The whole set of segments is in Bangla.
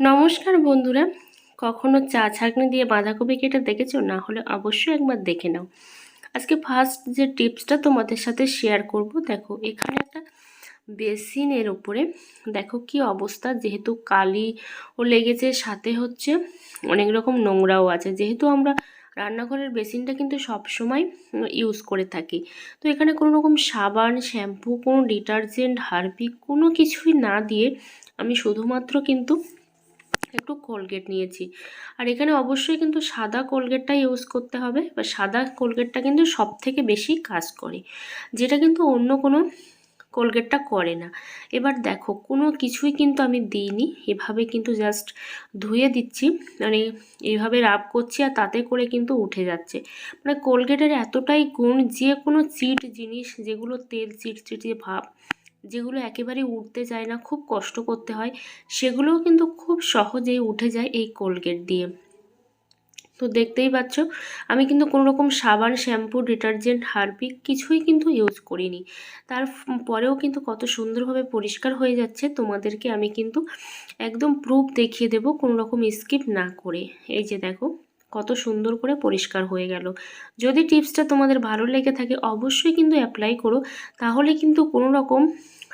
নমস্কার বন্ধুরা। কখনো চা ছাঁকনি দিয়ে বাঁধাকপি কেটে দেখেছ? না হলে অবশ্যই একবার দেখে নাও। আজকে ফার্স্ট যে টিপসটা তোমাদের সাথে শেয়ার করব, দেখো, এখানে একটা বেসিনের ওপরে দেখো কি অবস্থা। যেহেতু কালি ও লেগেছে, সাথে হচ্ছে অনেক রকম নোংরাও আছে। যেহেতু আমরা রান্নাঘরের বেসিনটা কিন্তু সব সময় ইউজ করে থাকি। তো এখানে কোনো রকম সাবান, শ্যাম্পু, কোনো ডিটারজেন্ট, হারপিক কোনো কিছুই না দিয়ে আমি শুধুমাত্র কিন্তু কোলগেট নিয়েছি। আর এখানে অবশ্যই কিন্তু সাদা কোলগেটটা ইউজ করতে হবে। বা সাদা কোলগেটটা কিন্তু সব থেকে বেশি কাজ করে, যেটা কিন্তু অন্য কোনো কোলগেটটা করে না। এবার দেখো, কোনো কিছুই কিন্তু আমি দিইনি। এভাবে কিন্তু জাস্ট ধুয়ে দিচ্ছি। মানে এইভাবে রাব করছি আর তাতে করে কিন্তু উঠে যাচ্ছে। মানে কোলগেটের এতটাই গুণ, যে কোনো চিট জিনিস, যেগুলো তেল, চিট চিটিয়ে ভাব যেগুলো একেবারে উঠতে চায় না, খুব কষ্ট করতে হয়, সেগুলোও কিন্তু খুব সহজেই উঠে যায় এই কোলগেট দিয়ে। তো দেখতেই পাচ্ছ, আমি কিন্তু কোনো রকম সাবান, শ্যাম্পু, ডিটারজেন্ট, হারপিক কিছুই কিন্তু ইউজ করিনি। তার পরেও কিন্তু কত সুন্দরভাবে পরিষ্কার হয়ে যাচ্ছে, তোমাদেরকে আমি কিন্তু একদম প্রুফ দেখিয়ে দেব, কোনো রকম স্কিপ না করে। এই যে দেখো। কত সুন্দর করে পরিষ্কার হয়ে গেল। যদি টিপসটা তোমাদের ভালো লেগে থাকে, অবশ্যই কিন্তু অ্যাপ্লাই করো। তাহলে কিন্তু কোনো রকম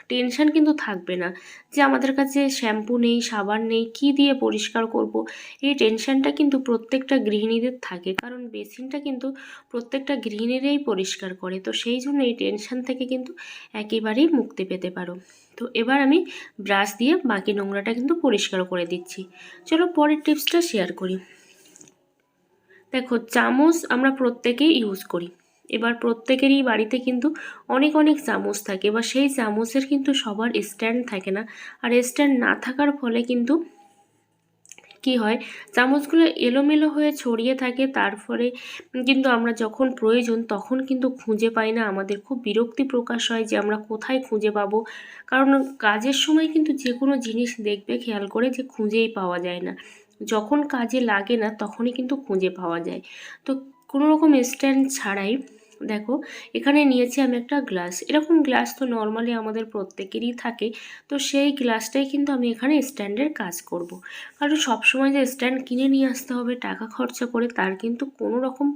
টেনশান কিন্তু থাকবে না যে আমাদের কাছে শ্যাম্পু নেই, সাবান নেই, কি দিয়ে পরিষ্কার করব। এই টেনশানটা কিন্তু প্রত্যেকটা গৃহিণীদের থাকে, কারণ বেসিনটা কিন্তু প্রত্যেকটা গৃহিণীরাই পরিষ্কার করে। তো সেই জন্য এই টেনশান থেকে কিন্তু একেবারেই মুক্তি পেতে পারো। তো এবার আমি ব্রাশ দিয়ে বাকি নোংরাটা কিন্তু পরিষ্কার করে দিচ্ছি। চলো পরের টিপসটা শেয়ার করি। দেখো, চামচ আমরা প্রত্যেকেই ইউজ করি। এবার প্রত্যেকেরই বাড়িতে কিন্তু অনেক অনেক চামচ থাকে এবার সেই চামচের কিন্তু সবার স্ট্যান্ড থাকে না। আর স্ট্যান্ড না থাকার ফলে কিন্তু কি হয়, চামচগুলো এলোমেলো হয়ে ছড়িয়ে থাকে। তার ফলে কিন্তু আমরা যখন প্রয়োজন তখন কিন্তু খুঁজে পাই না। আমাদের খুব বিরক্তি প্রকাশ হয় যে আমরা কোথায় খুঁজে পাবো। কারণ কাজের সময় কিন্তু যে কোনো জিনিস দেখবে, খেয়াল করে যে খুঁজেই পাওয়া যায় না। যখন কাজে লাগে না, তখনই কিন্তু খুঁজে পাওয়া যায়। তো কোনো রকম স্ট্যান্ড ছাড়াই দেখো, এখানে নিয়েছি আমি একটা গ্লাস। এরকম গ্লাস তো নর্মালি আমাদের প্রত্যেকেরই থাকে। তো সেই গ্লাসটাই কিন্তু আমি এখানে স্ট্যান্ডের কাজ করব। কারণ সবসময় যে স্ট্যান্ড কিনে নিয়ে আসতে হবে, টাকা খরচা করে, তার কিন্তু কোনো রকম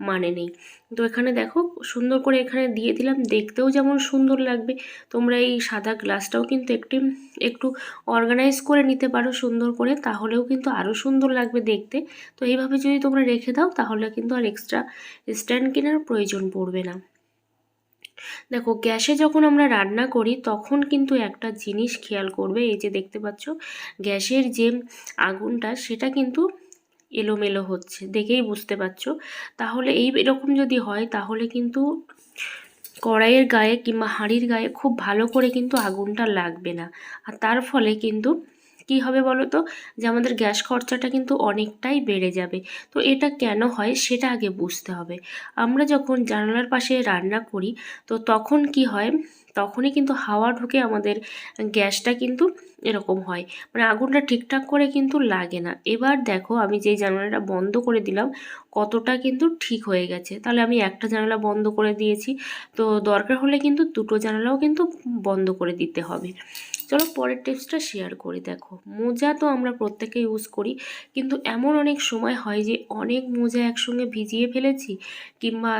মানে নেই। তো এখানে দেখো, সুন্দর করে এখানে দিয়ে দিলাম। দেখতেও যেমন সুন্দর লাগবে। তোমরা এই সাদা গ্লাসটাও কিন্তু একটি, একটু অর্গানাইজ করে নিতে পারো সুন্দর করে, তাহলেও কিন্তু আরও সুন্দর লাগবে দেখতে। তো এইভাবে যদি তোমরা রেখে দাও, তাহলে কিন্তু আর এক্সট্রা স্ট্যান্ড কেনার প্রয়োজন পড়বে না। দেখো, গ্যাসে যখন আমরা রান্না করি, তখন কিন্তু একটা জিনিস খেয়াল করবে। এই যে দেখতে পাচ্ছ, গ্যাসের যে আগুনটা, সেটা কিন্তু এলোমেলো হচ্ছে, দেখেই বুঝতে পারছ। তাহলে এই এরকম যদি হয়, তাহলে কিন্তু কড়াইয়ের গায়ে কিংবা হাঁড়ির গায়ে খুব ভালো করে কিন্তু আগুনটা লাগবে না। আর তার ফলে কিন্তু কি হবে বলো তো যে আমাদের গ্যাস খরচাটা কিন্তু অনেকটাই বেড়ে যাবে। তো এটা কেন হয় সেটা আগে বুঝতে হবে। আমরা যখন জানালার পাশে রান্না করি, তো তখন কি হয়? তখনই কিন্তু হাওয়া ঢুকে আমাদের গ্যাসটা কিন্তু এরকম হয়। মানে আগুনটা ঠিকঠাক করে কিন্তু লাগে না। এবার দেখো আমি যেই জানালাটা বন্ধ করে দিলাম, কতটা কিন্তু ঠিক হয়ে গেছে। তাহলে আমি একটা জানালা বন্ধ করে দিয়েছি। তো দরকার হলে কিন্তু দুটো জানালাও কিন্তু বন্ধ করে দিতে হবে। চলো পরের টিপসটা শেয়ার করি, দেখো। মোজা তো আমরা প্রত্যেকে ইউজ করি, কিন্তু এমন অনেক সময় হয় যে অনেক মোজা একসঙ্গে ভিজিয়ে ফেলেছি কিংবা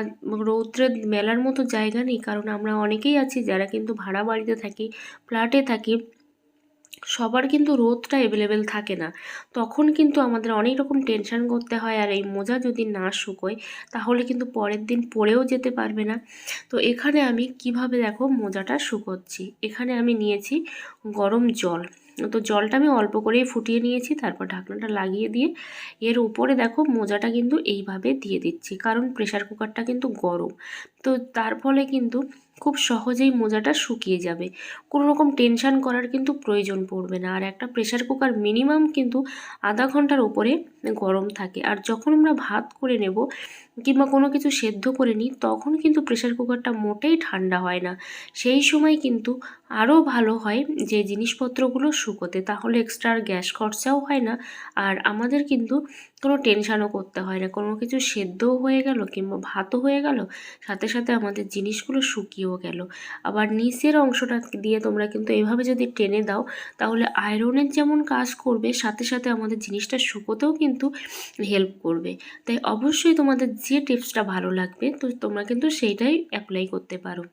রৌদ্রের মেলার মতো জায়গা নেই, কারণ আমরা অনেকেই আছি যারা কিন্তু ভাড়া বাড়িতে থাকি ফ্ল্যাটে থাকি, সবার কিন্তু রোদটা অ্যাভেলেবেল থাকে না। তখন কিন্তু আমাদের অনেক রকম টেনশান করতে হয় আর এই মোজা যদি না শুকোয়, তাহলে কিন্তু পরের দিন পরেও যেতে পারবে না। তো এখানে আমি কীভাবে দেখো মোজাটা শুকোচ্ছি? এখানে আমি নিয়েছি গরম জল। তো জলটা আমি অল্প করেই ফুটিয়ে নিয়েছি, তারপর ঢাকনাটা লাগিয়ে দিয়ে এর উপরে দেখো মোজাটা কিন্তু এইভাবে দিয়ে দিচ্ছি। কারণ প্রেশার কুকারটা কিন্তু গরম। তো তার ফলে কিন্তু খুব সহজেই মোজাটা শুকিয়ে যাবে। কোনো রকম টেনশান করার কিন্তু প্রয়োজন পড়বে না। আর একটা প্রেশার কুকার মিনিমাম কিন্তু আধা ঘণ্টার ওপরে গরম থাকে। আর যখন আমরা ভাত করে নেব কিংবা কোনো কিছু সেদ্ধ করে নিই, তখন কিন্তু প্রেশার কুকারটা মোটেই ঠান্ডা হয় না। সেই সময় কিন্তু আরও ভালো হয় যে জিনিসপত্রগুলো শুকোতে। তাহলে এক্সট্রা আর গ্যাস খরচাও হয় না। আর আমাদের কিন্তু কোনো টেনশানও করতে হয় না। কোনো কিছু সেদ্ধও হয়ে গেল কিংবা ভাতও হয়ে গেল, সাথে সাথে আমাদের জিনিসগুলো শুকিয়েও উঠেও গেল। আবার নিচের অংশটা দিয়ে তোমরা কিন্তু এভাবে যদি টেনে দাও, তাহলে আয়রনের যেমন কাজ করবে, সাথে সাথে আমাদের জিনিসটা শুকোতেও কিন্তু হেল্প করবে। তাই অবশ্যই তোমাদের যে টিপসটা ভালো লাগবে, তো তোমরা কিন্তু সেইটাই অ্যাপ্লাই করতে পারো।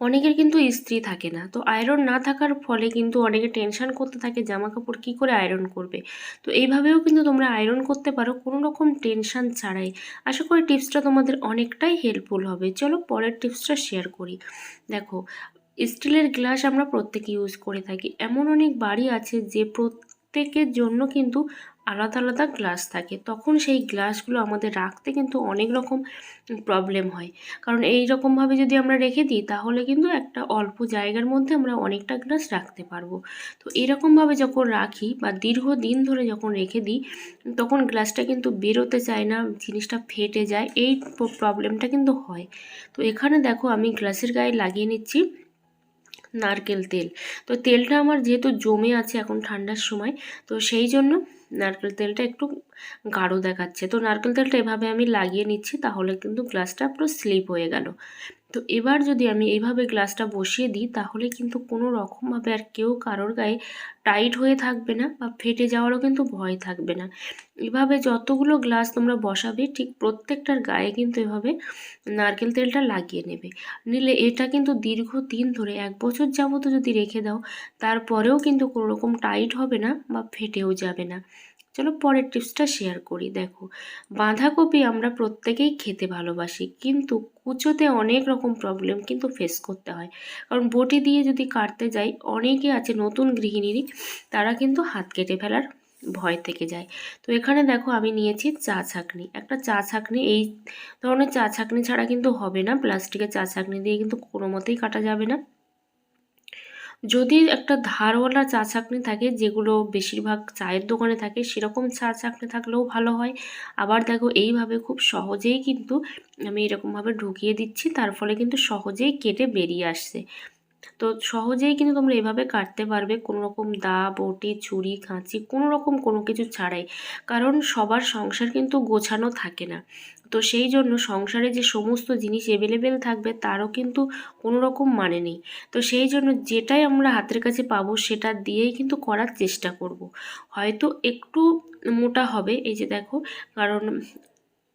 অনেকের কিন্তু ইস্ত্রি থাকে না। তো আয়রন না থাকার ফলে কিন্তু অনেকে টেনশান করতে থাকে জামা কাপড় কী করে আয়রন করবে? তো এইভাবেও কিন্তু তোমরা আয়রন করতে পারো, কোনো রকম টেনশান ছাড়াই। আশা করি টিপসটা তোমাদের অনেকটাই হেল্পফুল হবে। চলো পরের টিপসটা শেয়ার করি। দেখো, স্টিলের গ্লাস আমরা প্রত্যেকে ইউজ করে থাকি। এমন অনেক বাড়ি আছে যে প্রত্যেকের জন্য কিন্তু আলাদা আলাদা গ্লাস থাকে। তখন সেই গ্লাসগুলো আমাদের রাখতে কিন্তু অনেক রকম প্রবলেম হয়। কারণ এই রকমভাবে যদি আমরা রেখে দিই, তাহলে কিন্তু একটা অল্প জায়গার মধ্যে আমরা অনেকটা গ্লাস রাখতে পারব। তো এরকমভাবে যখন রাখি বা দীর্ঘদিন ধরে যখন রেখে দিই, তখন গ্লাসটা কিন্তু বেরোতে চায় না, জিনিসটা ফেটে যায়, এই প্রবলেমটা কিন্তু হয়। তো এখানে দেখো আমি গ্লাসের গায়ে লাগিয়ে নিচ্ছি নারকেল তেল। তো তেলটা আমার যেহেতু জমে আছে এখন ঠান্ডার সময়, তো সেই জন্য নারকেল তেলটা একটু গাঢ় দেখাচ্ছে। তো নারকেল তেলটা এভাবে আমি লাগিয়ে নিচ্ছি, তাহলে কিন্তু গ্লাসটা পুরো স্লিপ হয়ে গেল। তো এবার যদি আমি এইভাবে গ্লাসটা বসিয়ে দিই, তাহলে কিন্তু কোনো রকমভাবে আর কেউ কারোর গায়ে টাইট হয়ে থাকবে না বা ফেটে যাওয়ারও কিন্তু ভয় থাকবে না। এভাবে যতগুলো গ্লাস তোমরা বসাবে, ঠিক প্রত্যেকটার গায়ে কিন্তু এভাবে নারকেল তেলটা লাগিয়ে নেবে। নিলে এটা কিন্তু দীর্ঘ দিন ধরে, এক বছর যাবত যদি রেখে দাও, তারপরেও কিন্তু কোনো রকম টাইট হবে না বা ফেটেও যাবে না। চলো পরের টিপসটা শেয়ার করি। দেখো, বাঁধাকপি আমরা প্রত্যেকেই খেতে ভালোবাসি, কিন্তু কুচোতে অনেক রকম প্রবলেম কিন্তু ফেস করতে হয়। কারণ বটি দিয়ে যদি কাটতে যাই, অনেকে আছে নতুন গৃহিণীরই তারা কিন্তু হাত কেটে ফেলার ভয় থেকে যায়। তো এখানে দেখো আমি নিয়েছি চা ছাঁকনি। একটা চা ছাঁকনি, এই ধরনের চা ছাঁকনি ছাড়া কিন্তু হবে না। প্লাস্টিকের চা ছাকনি দিয়ে কিন্তু কোনো মতেই কাটা যাবে না। যদি একটা ধারওয়ালা চা চাকনি থাকে, যেগুলো বেশিরভাগ চায়ের দোকানে থাকে, সেরকম চা চাকনি থাকলেও ভালো হয়। আবার দেখো, এইভাবে খুব সহজেই কিন্তু আমি এরকমভাবে ঢুকিয়ে দিচ্ছি, তার ফলে কিন্তু সহজেই কেটে বেরিয়ে আসছে। তো সহজেই কিন্তু তোমরা এভাবে কাটতে পারবে কোনো রকম দা, বটি ছুরি কাঁচি কোনো রকম কোনো কিছু ছাড়াই। কারণ সবার সংসার কিন্তু গোছানো থাকে না। তো সেই জন্য সংসারে যে সমস্ত জিনিস অ্যাভেলেবেল থাকবে তারও কিন্তু কোনো রকম মানে নেই। তো সেই জন্য যেটাই আমরা হাতের কাছে পাবো সেটা দিয়েই কিন্তু করার চেষ্টা করব। হয়তো একটু মোটা হবে, এই যে দেখো, কারণ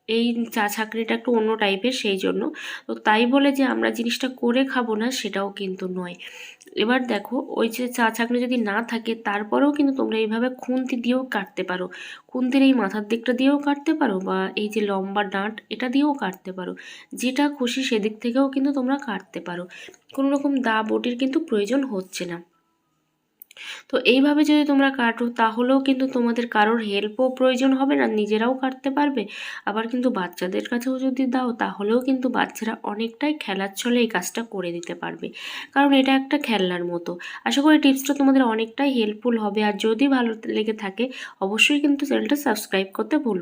এই চা ছাকরিটা একটু অন্য টাইপের সেই জন্য। তো তাই বলে যে আমরা জিনিসটা করে খাব না সেটাও কিন্তু নয়। এবার দেখো, ওই যে চা ছাকনি যদি না থাকে, তারপরেও কিন্তু তোমরা এইভাবে খুন্তি দিয়েও কাটতে পারো। খুন্তির এই মাথার দিকটা দিয়েও কাটতে পারো বা এই যে লম্বা ডাঁট এটা দিয়েও কাটতে পারো। যেটা খুশি সেদিক থেকেও কিন্তু তোমরা কাটতে পারো। কোনো রকম দা বটির কিন্তু প্রয়োজন হচ্ছে না। তো এইভাবে যদি তোমরা কাটো, তাহলেও কিন্তু তোমাদের কারোর হেল্পও প্রয়োজন হবে না, নিজেরাও কাটতে পারবে। আবার কিন্তু বাচ্চাদের কাছেও যদি দাও, তাহলেও কিন্তু বাচ্চারা অনেকটাই খেলার ছলে এই কাজটা করে দিতে পারবে। কারণ এটা একটা খেলনার মতো। আশা করি টিপসটা তোমাদের অনেকটাই হেল্পফুল হবে। আর যদি ভালো লেগে থাকে, অবশ্যই কিন্তু চ্যানেলটা সাবস্ক্রাইব করতে ভুলবে